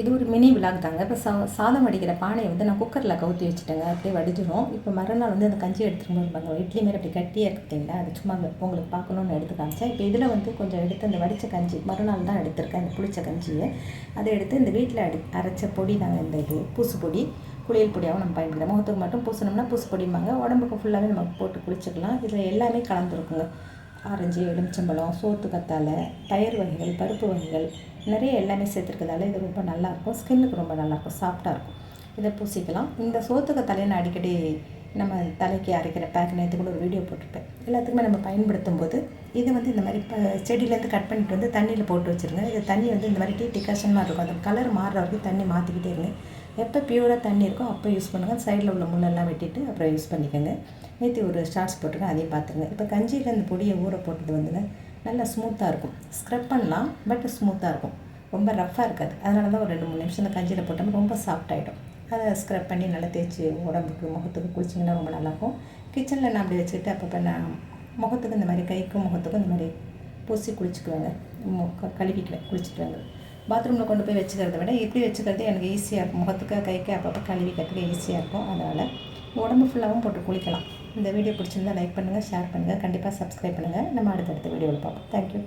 இது ஒரு mini vlog தாங்க. இப்போ சா சாதம் வடிக்கிற பானையை வந்து நான் குக்கரில் கவுத்தி வச்சுட்டேங்க. அப்படியே வடிச்சிடும் இப்போ மறுநாள் வந்து அந்த கஞ்சி எடுத்துகிட்டு போயிருப்பாங்க இட்லி மாரி அப்படி கட்டியாக இருக்கீங்களா அது சும்மா உங்களுக்கு பார்க்கணுன்னு எடுத்து காமிச்சேன். இப்போ இதில் வந்து கொஞ்சம் எடுத்து அந்த வடித்த கஞ்சி மறுநாள் தான் எடுத்திருக்கேன். அந்த புளிச்ச கஞ்சியை. அதை எடுத்து இந்த வீட்டில் அடி அரைச்ச பொடி தாங்க இந்த இது பூசு பொடி. குளியல் பொடியாகவும் நம்ம பயன்படுத்தலாம். முகத்துக்கு மட்டும் பூசணும்னா பூசு பொடிம்பாங்க. உடம்புக்கு ஃபுல்லாகவே நம்ம போட்டு குளிச்சுக்கலாம். இதில் எல்லாமே கலந்துருக்குங்க. ஆரஞ்சு எலுமிச்சம்பழம் சோத்து கத்தாழை பயிர் வகைகள் பருப்பு வகைகள் நிறைய எல்லாமே சேர்த்துருக்கதால இது ரொம்ப நல்லாயிருக்கும் ஸ்கின்னுக்கு ரொம்ப நல்லாயிருக்கும் சாஃப்டாக இருக்கும். இதை பூசிக்கலாம். இந்த சோத்து நான் அடிக்கடி நம்ம தலைக்கு அரைக்கிற பேக் நேற்று கூட ஒரு வீடியோ போட்டிருப்பேன். எல்லாத்துக்குமே நம்ம பயன்படுத்தும் போது இதை வந்து இந்த மாதிரி இப்போ செடியிலேருந்து கட் பண்ணிட்டு வந்து தண்ணியில் போட்டு வச்சுருங்க. இது தண்ணி வந்து இந்த மாதிரி டீ டிகாஷன் மாதிரி இருக்கும். அந்த கலர் மாறுற வரைக்கும் தண்ணி மாற்றிக்கிட்டே இருங்க. எப்போ பியூராக தண்ணி இருக்கோ அப்போ யூஸ் பண்ணுங்கள் சைடில் உள்ள முள்ளெல்லாம் வெட்டிட்டு அப்புறம் யூஸ் பண்ணிக்கோங்க. நேற்று ஒரு ஷார்ட்ஸ் போட்டிருக்கேன். அதையும் பார்த்துருங்க இப்போ கஞ்சியில் இந்த பொடியை ஊற போட்டது வந்துங்க நல்லா ஸ்மூத்தாக இருக்கும். ஸ்க்ரப் பண்ணலாம் பட் ஸ்மூத்தாக இருக்கும். ரொம்ப ரஃப்பாக இருக்காது. அதனால தான் ஒரு ரெண்டு மூணு நிமிஷம் இந்த கஞ்சியில் போட்டோம்னா ரொம்ப சாஃப்ட் ஆகிடும் அதை ஸ்க்ரப் பண்ணி நல்லா தேய்ச்சி உடம்புக்கு முகத்துக்கு குளிச்சிங்கன்னா ரொம்ப நல்லாயிருக்கும். கிச்சனில் நான் அப்படி வச்சுக்கிட்டு அப்பப்போ நான் முகத்துக்கு இந்த மாதிரி கைக்கும் முகத்துக்கும் இந்த மாதிரி பூசி குளிச்சுக்குவாங்க. மு- கழுவிக்குவேன் குளிச்சுக்குவேங்க. பாத்ரூமில் கொண்டு போய் வச்சுக்கிறத விட இப்படி வச்சுக்கிறது எனக்கு ஈஸியாக இருக்கும். முகத்துக்கு கைக்கு அப்பப்போ கழுவிக்கிறதுக்கு ஈஸியாக இருக்கும். அதனால் உடம்பு ஃபுல்லாகவும் போட்டு குளிக்கலாம். இந்த வீடியோ பிடிச்சிருந்தா லைக் பண்ணுங்கள் ஷேர் பண்ணுங்கள் கண்டிப்பாக சப்ஸ்கிரைப் பண்ணுங்கள் நம்ம அடுத்தடுத்த வீடியோவில் பார்ப்போம். தேங்க்யூ